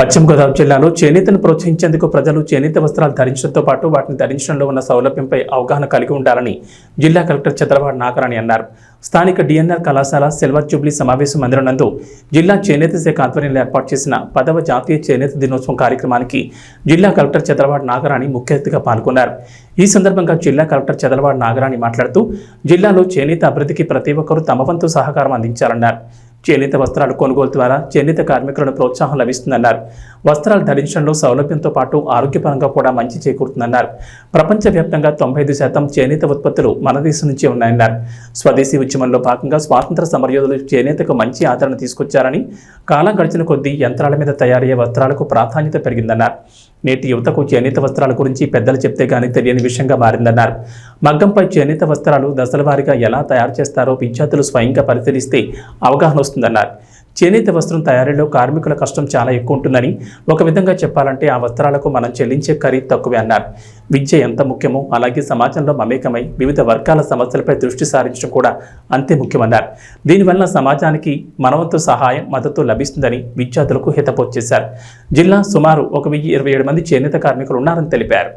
పశ్చిమ గోదావరి జిల్లాలో చేనేతను ప్రోత్సహించేందుకు ప్రజలు చేనేత వస్త్రాలు ధరించడంతో పాటు వాటిని ధరించడంలో ఉన్న సౌలభ్యంపై అవగాహన కలిగి ఉండాలని జిల్లా కలెక్టర్ చంద్రబాబు నాగరాణి అన్నారు. స్థానిక డిఎన్ఆర్ కళాశాల సిల్వర్ జూబ్లీ సమావేశ మందిరం నందు జిల్లా చేనేత శాఖ ఆధ్వర్యంలో ఏర్పాటు చేసిన పదవ జాతీయ చేనేత దినోత్సవం కార్యక్రమానికి జిల్లా కలెక్టర్ చంద్రబాబు నాగరాణి ముఖ్య అతిథిగా పాల్గొన్నారు. ఈ సందర్భంగా జిల్లా కలెక్టర్ చంద్రబాబు నాగరాణి మాట్లాడుతూ జిల్లాలో చేనేత అభివృద్ధికి ప్రతి ఒక్కరూ తమ వంతు సహకారం అందించాలన్నారు. చేనేత వస్త్రాలు కొనుగోలు ద్వారా చేనేత కార్మికులను ప్రోత్సాహం లభిస్తుందన్నారు. వస్త్రాలు ధరించడంలో సౌలభ్యంతో పాటు ఆరోగ్యపరంగా కూడా మంచి చేకూరుతుందన్నారు. ప్రపంచవ్యాప్తంగా తొంభై ఐదు శాతం చేనేత ఉత్పత్తులు మన దేశం నుంచే ఉన్నాయన్నారు. స్వదేశీ ఉద్యమంలో భాగంగా స్వాతంత్ర సమరయోధులు చేనేతకు మంచి ఆదరణ తీసుకొచ్చారని కాలం గడిచిన కొద్దీ యంత్రాల మీద తయారయ్యే వస్త్రాలకు ప్రాధాన్యత పెరిగిందన్నారు. నేటి యువతకు చేనేత వస్త్రాల గురించి పెద్దలు చెప్తే కానీ తెలియని విషయంగా మారిందన్నారు. మగ్గంపై చేనేత వస్త్రాలు దశలవారీగా ఎలా తయారు చేస్తారో విద్యార్థులు స్వయంగా పరిశీలిస్తే అవగాహన వస్తుందన్నారు. చేనేత వస్త్రం తయారీలో కార్మికుల కష్టం చాలా ఎక్కువ ఉంటుందని ఒక విధంగా చెప్పాలంటే ఆ వస్త్రాలకు మనం చెల్లించే ఖరీదు తక్కువే అన్నారు. విద్య ఎంత ముఖ్యమో అలాగే సమాజంలో మమేకమై వివిధ వర్గాల సమస్యలపై దృష్టి సారించడం కూడా అంతే ముఖ్యమన్నారు. దీనివల్ల సమాజానికి మనవంతు సహాయం మద్దతు లభిస్తుందని విద్యార్థులకు హితపోచ్చేశారు జిల్లా సుమారు ఒక వెయ్యి ఇరవై ఏడు మంది చేనేత కార్మికులు ఉన్నారని తెలిపారు.